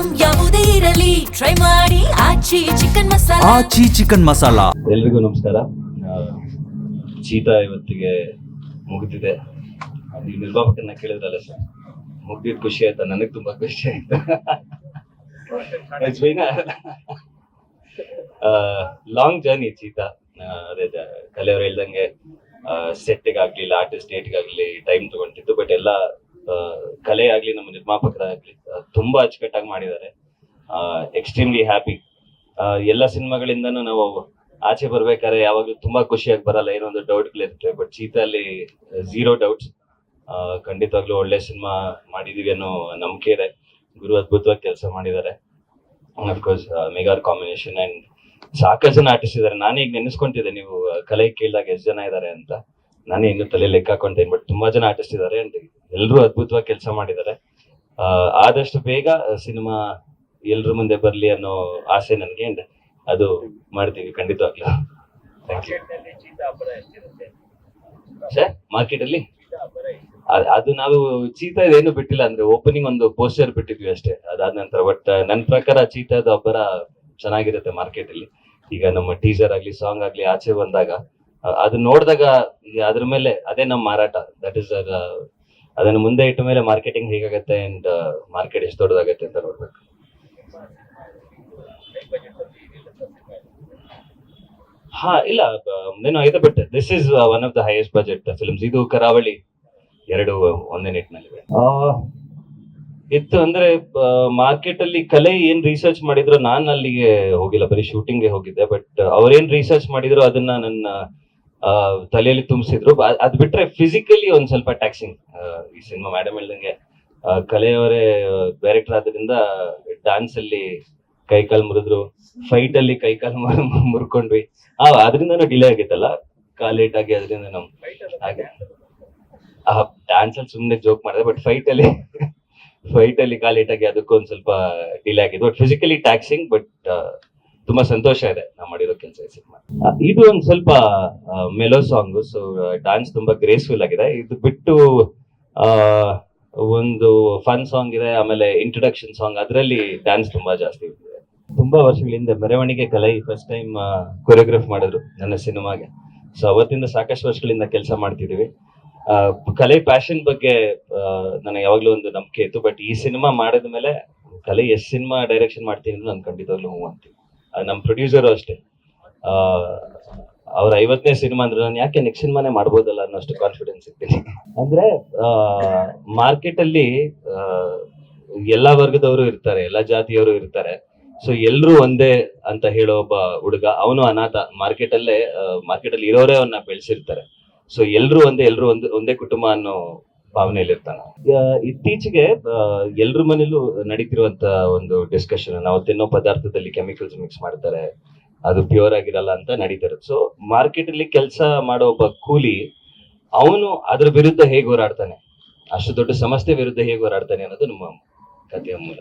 Item ಯಾವುದೇ ಇರಲಿ. Try ಮಾಡಿ. ಆಚಿ ಚಿಕನ್ ಮಸಾಲ. ಆಚಿ ಚಿಕನ್ ಮಸಾಲಾ. ಎಲ್ರಿಗೂ ನಮಸ್ಕಾರ. ಚೀತಾ ಇವತ್ತಿಗೆ ಮುಗಿದಿದೆ. ನೀವು ನಿರ್ಮಾಪಕರನ್ನ ಕೇಳಿದ್ರಲ್ಲ ಸರ್ ಮುಗ್ದಿದ್ ಖುಷಿ ಆಯ್ತಾ? ನನಗೆ ತುಂಬಾ ಖುಷಿ ಆಯ್ತು? ಲಾಂಗ್ ಜರ್ನಿ ಚೀತಾ ಅದೇ ಕಲೆಯವರು ಹೇಳ್ದಂಗೆ ಸೆಟ್ಗಾಗ್ಲಿ ಆರ್ಟಿಸ್ಟ್ ಡೇಟ್ಗಾಗ್ಲಿ ಟೈಮ್ ತಗೊಂಡಿದ್ದು ಬಟ್ ಎಲ್ಲ ಕಲೆ ಆಗ್ಲಿ, ನಮ್ಮ ನಿರ್ಮಾಪಕರಾಗ್ಲಿ ತುಂಬಾ ಅಚ್ಚುಕಟ್ಟಾಗಿ ಮಾಡಿದ್ದಾರೆ. ಎಕ್ಸ್ಟ್ರೀಮ್ಲಿ ಹ್ಯಾಪಿ ಎಲ್ಲ ಸಿನಿಮಾಗಳಿಂದನೂ ನಾವು ಆಚೆ ಬರ್ಬೇಕಾದ್ರೆ ಯಾವಾಗ್ಲೂ ತುಂಬಾ ಖುಷಿಯಾಗಿ ಬರಲ್ಲ. ಏನೋ ಒಂದು ಡೌಟ್ಗಳಿರುತ್ತೆ ಬಟ್ ಚೀತಲ್ಲಿ ಝೀರೋ ಡೌಟ್ಸ್ ಖಂಡಿತವಾಗ್ಲೂ ಒಳ್ಳೆ ಸಿನಿಮಾ ಮಾಡಿದೀವಿ ಅನ್ನೋ ನಂಬಿಕೆ ಇದೆ. ಗುರು ಅದ್ಭುತವಾಗಿ ಕೆಲಸ ಮಾಡಿದ್ದಾರೆ. ಅಫ್ಕೋರ್ಸ್ ಮೆಗಾರ್ ಕಾಂಬಿನೇಷನ್ ಅಂಡ್ ಸಾಕಷ್ಟು ಜನ ಆರ್ಟಿಸ್ಟ್ ನಾನೇ ಈಗ ನೆನೆಸ್ಕೊಂತಿದ್ದೆ. ನೀವು ಕಲೆ ಕೇಳಿದಾಗ ಎಷ್ಟು ಜನ ಇದ್ದಾರೆ ಅಂತ. ನಾನೇ ಇನ್ನು ತಲೆ ಲೆಕ್ಕ ಹಾಕೊಂಡೆ ಬಟ್ ತುಂಬಾ ಜನ ಆರ್ಟಿಸ್ಟ್ ಇದ್ದಾರೆ ಅಂಡ್ ಎಲ್ಲರೂ ಅದ್ಭುತವಾಗಿ ಕೆಲಸ ಮಾಡಿದ್ದಾರೆ. ಆದಷ್ಟು ಬೇಗ ಸಿನಿಮಾ ಎಲ್ರ ಮುಂದೆ ಬರ್ಲಿ ಅನ್ನೋ ಆಸೆ ನನಗೆ ಅಂಡ್ ಅದು ಮಾಡ್ತೀವಿ ಖಂಡಿತವಾಗ್ಲೂ. ಮಾರ್ಕೆಟ್ ಅಲ್ಲಿ ಅದ್- ಅದು ನಾವು ಚೀತಾ ಏನು ಬಿಟ್ಟಿಲ್ಲ, ಅಂದ್ರೆ ಓಪನಿಂಗ್ ಒಂದು ಪೋಸ್ಟರ್ ಬಿಟ್ಟಿದ್ವಿ ಅಷ್ಟೇ, ಅದಾದ ನಂತರ ಬಟ್ ನನ್ನ ಪ್ರಕಾರ ಚೀತಾದ ಒಬ್ಬರ ಚೆನ್ನಾಗಿರುತ್ತೆ ಮಾರ್ಕೆಟ್ ಅಲ್ಲಿ ಈಗ ನಮ್ಮ ಟೀಸರ್ ಆಗ್ಲಿ ಸಾಂಗ್ ಆಗ್ಲಿ, ಆಚೆ ಬಂದಾಗ ಅ- ಅದನ್ನ ನೋಡಿದಾಗ ಅದ್ರ ಮೇಲೆ ಅದೇ ನಮ್ಮ ಮಾರಾಟ. ದಟ್ ಇಸ್ ಅದನ್ನ ಮುಂದೆ ಇಟ್ಟ ಮೇಲೆ ಮಾರ್ಕೆಟಿಂಗ್ ಹೇಗಾಗತ್ತೆ ಅಂಡ್ ಮಾರ್ಕೆಟ್ ಎಷ್ಟು ದೊಡ್ಡದಾಗತ್ತೆ ಅಂತ ನೋಡ್ಬೇಕು. ಹಾ ಇಲ್ಲ ಏನೋ ಆಯ್ತು but this is one of the highest budget films ಇದು ಕರಾವಳಿ ಎರಡು ಒಂದೇ ನಿಟ್ಟಿನಲ್ಲಿ ಇತ್ತು ಅಂದ್ರೆ ಮಾರ್ಕೆಟ್ ಅಲ್ಲಿ ಕಲೆ ಏನ್ ರಿಸರ್ಚ್ ಮಾಡಿದ್ರು ನಾನು ಅಲ್ಲಿಗೆ ಹೋಗಿಲ್ಲ. ಬರೀ ಶೂಟಿಂಗ್ಗೆ ಹೋಗಿದ್ದೆ ಬಟ್ ಅವ್ರೇನ್ ರಿಸರ್ಚ್ ಮಾಡಿದ್ರು ಅದನ್ನ ನನ್ನ ತಲೆಯಲ್ಲಿ ತುಂಬಿಸಿದ್ರು. ಅದ್ ಬಿಟ್ರೆ ಫಿಸಿಕಲಿ ಒಂದ್ ಸ್ವಲ್ಪ ಟ್ಯಾಕ್ಸಿಂಗ್ ಈ ಸಿನಿಮಾ ಮೇಡಮ್ ಹೇಳ್ದಂಗೆ ಆ, ಕಲೆಯವರೇ ಡೈರೆಕ್ಟರ್ ಆದ್ರಿಂದ ಡಾನ್ಸ್ ಅಲ್ಲಿ ಕೈಕಾಲ್ ಮುರಿದ್ರು ಫೈಟ್ ಅಲ್ಲಿ ಕೈ ಕಾಲು ಮುರ್ಕೊಂಡ್ವಿ. ಆ ಅದರಿಂದನೂ ಡಿಲೇ ಆಗಿತ್ತಲ್ಲ ಕಾಲ್ ಲೇಟ್ ಆಗಿ ಅದರಿಂದ ನಮ್ ಹಾಗೆ. ಡಾನ್ಸ್ ಅಲ್ಲಿ ಸುಮ್ನೆ ಜೋಕ್ ಮಾಡಿದೆ ಬಟ್ ಫೈಟ್ ಅಲ್ಲಿ ಫೈಟ್ ಅಲ್ಲಿ ಕಾಲ್ ಲೇಟ್ ಆಗಿ ಅದಕ್ಕೂ ಒಂದ್ ಸ್ವಲ್ಪ ಡಿಲೇ ಆಗಿದೆ ಬಟ್ ಫಿಸಿಕಲಿ ಟ್ಯಾಕ್ಸಿಂಗ್ ಬಟ್ ತುಂಬಾ ಸಂತೋಷ ಇದೆ ನಾವು ಮಾಡಿರೋ ಕೆಲಸ ಇದು ಒಂದು ಸ್ವಲ್ಪ ಮೆಲೋ ಸಾಂಗ್ ಸೊ ಡಾನ್ಸ್ ತುಂಬಾ ಗ್ರೇಸ್ಫುಲ್ ಆಗಿದೆ. ಇದು ಬಿಟ್ಟು ಒಂದು ಫನ್ ಸಾಂಗ್ ಇದೆ ಆಮೇಲೆ ಇಂಟ್ರೊಡಕ್ಷನ್ ಸಾಂಗ್ ಅದರಲ್ಲಿ ಡ್ಯಾನ್ಸ್ ತುಂಬಾ ಜಾಸ್ತಿ ಇದೆ. ತುಂಬಾ ವರ್ಷಗಳಿಂದ ಮೆರವಣಿಗೆ ಕಲೆ ಫಸ್ಟ್ ಟೈಮ್ ಕೊರಿಯೋಗ್ರಾಫ್ ಮಾಡಿದ್ರು ನನ್ನ ಸಿನಿಮಾಗೆ. ಸೊ ಅವತ್ತಿಂದ ಸಾಕಷ್ಟು ವರ್ಷಗಳಿಂದ ಕೆಲಸ ಮಾಡ್ತಿದೀವಿ ಆ, ಕಲೆ ಪ್ಯಾಷನ್ ಬಗ್ಗೆ ನನಗೆ ಯಾವಾಗ್ಲೂ ಒಂದು ನಂಬಿಕೆ ಇತ್ತು. ಬಟ್ ಈ ಸಿನಿಮಾ ಮಾಡಿದ ಮೇಲೆ ಕಲೆ ಎಷ್ಟು ಸಿನಿಮಾ ಡೈರೆಕ್ಷನ್ ಮಾಡ್ತೀನಿ ನಾನು ಖಂಡಿತವಾಗ್ಲೂ ಹೂ ಅಂತೀನಿ. ನಮ್ಮ ಪ್ರೊಡ್ಯೂಸರು ಅಷ್ಟೇ. ಅವ್ರ ಐವತ್ತನೇ ಸಿನಿಮಾ ಅಂದ್ರೆ ನಾನು ಯಾಕೆ ನೆಕ್ಸ್ಟ್ ಸಿನಿಮಾನೇ ಮಾಡ್ಬೋದಲ್ಲ ಅನ್ನೋಷ್ಟು ಕಾನ್ಫಿಡೆನ್ಸ್ ಇರ್ತೀನಿ. ಅಂದ್ರೆ ಮಾರ್ಕೆಟ್ ಅಲ್ಲಿ ಎಲ್ಲಾ ವರ್ಗದವರು ಇರ್ತಾರೆ, ಎಲ್ಲಾ ಜಾತಿಯವರು ಇರ್ತಾರೆ. ಸೊ ಎಲ್ರು ಒಂದೇ ಅಂತ ಹೇಳೋ ಒಬ್ಬ ಹುಡುಗ, ಅವನು ಅನಾಥ ಮಾರ್ಕೆಟ್ ಅಲ್ಲೇ ಮಾರ್ಕೆಟ್ ಅಲ್ಲಿ ಇರೋರೇ ಅವನ್ನ ಬೆಳೆಸಿರ್ತಾರೆ. ಸೊ ಎಲ್ರು ಒಂದೇ ಎಲ್ರು ಒಂದೇ ಒಂದೇ ಕುಟುಂಬ ಅನ್ನೋ ಭಾವನೆಯಲ್ಲಿ ಇರ್ತಾನೆ. ಇತ್ತೀಚೆಗೆ ಎಲ್ರ ಮನೇಲೂ ನಡೀತಿರುವಂತ ಒಂದು ಡಿಸ್ಕಷನ್ ನಾವು ತಿನ್ನೋ ಪದಾರ್ಥದಲ್ಲಿ ಕೆಮಿಕಲ್ಸ್ ಮಿಕ್ಸ್ ಮಾಡ್ತಾರೆ. ಅದು ಪ್ಯೂರ್ ಆಗಿರಲ್ಲ ಅಂತ ನಡೀತಾರೆ. ಸೊ ಮಾರ್ಕೆಟ್ ಅಲ್ಲಿ ಕೆಲಸ ಮಾಡೋ ಒಬ್ಬ ಕೂಲಿ, ಅವನು ಅದ್ರ ವಿರುದ್ಧ ಹೇಗೆ ಹೋರಾಡ್ತಾನೆ? ಅಷ್ಟು ದೊಡ್ಡ ಸಮಸ್ಯೆ ವಿರುದ್ಧ ಹೇಗೆ ಹೋರಾಡ್ತಾನೆ ಅನ್ನೋದು ನಮ್ಮ ಕಥೆಯ ಮೂಲ.